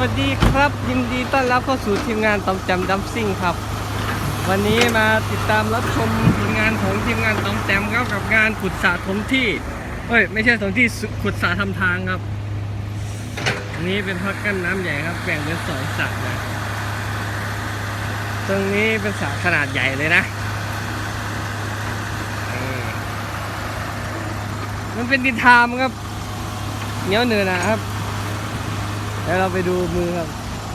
วัสดีครับ ยินดีต้อนรับเข้าสู่ทีมงานตอมแจมดัมซิ่งครับ วันนี้มาติดตามรับชมผลงานของทีมงานตอมแจมครับกับงานขุดสระถมที่เอ้ยไม่ใช่ถมที่สุขุดสระทำทางครับอันนี้เป็นพักกั้นน้ำใหญ่ครับแบ่งเป็นสองสระนะตรงนี้เป็นสระขนาดใหญ่เลยนะมันเป็นดินทามครับเหนียวเนินนะครับ แล้วเราไปดูมือครับ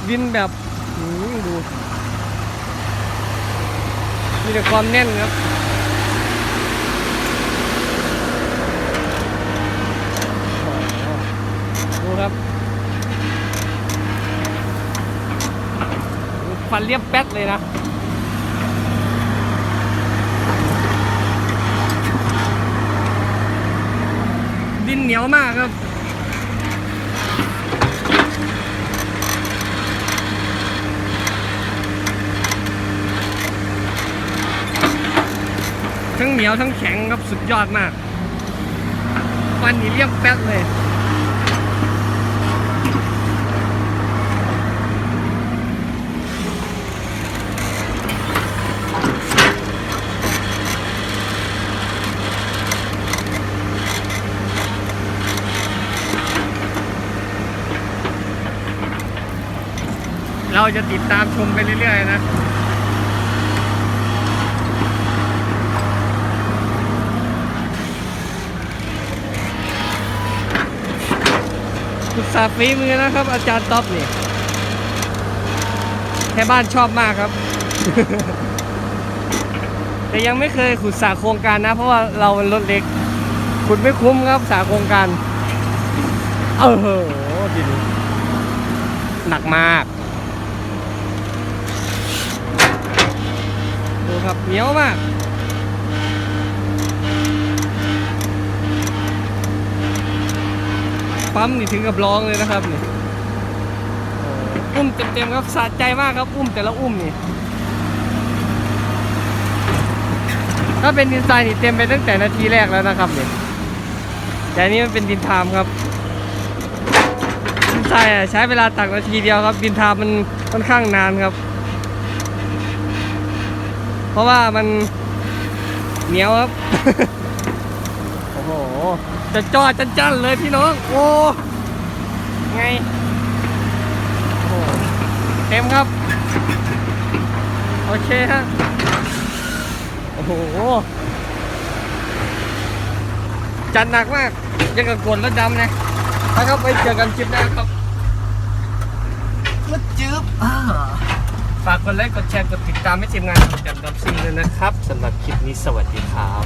ดินแบบหืมดู มีแต่ความแน่นครับดูครับฟันเรียบแป๊ดเลยนะดินเหนียวมากครับ ทั้งเหนียวทั้งแข็งครับสุดยอดมากฟันนี่เรียบแป๊ดเลยเราจะติดตามชมไปเรื่อยๆนะ ศึกษาฝีมือนะครับ อาจารย์ท็อปนี่แค่บ้านชอบมากครับ แต่ยังไม่เคยขุดสาโครงการนะ เพราะว่าเรามันรถเล็ก ขุดไม่คุ้มครับสาโครงการ เออโหดินหนักมาก ดูครับเหนียวมาก ปั๊มนี่ถึงกับร้องเลยนะครับนี่อุ้มเต็มๆครับสะใจมากครับอุ้มแต่ละอุ้มนี่ ถ้าเป็นดินทรายนี่เต็มไปตั้งแต่นาทีแรกแล้วนะครับเนี่ยแต่อันนี้มันเป็นดินทามครับดินทรายอะใช้เวลาตักนาทีเดียวครับ ดินทามมันค่อนข้างนานครับ เพราะว่ามันเหนียวครับ หจะจอดจันจันๆเลยพี่น้อง โอ้ ไงโอ้เต็มครับ โอเคฮะ โอ้โห จัดหนักมาก ยังกับกดแล้วดำนะนะครับไปเจอกันคลิปหน้าครับมาจืบอ่าฝากกดไลค์ กดแชร์ กดติดตามให้ทีมงานจัดดับซิงเลยนะครับสำหรับคลิปนี้สวัสดีครับ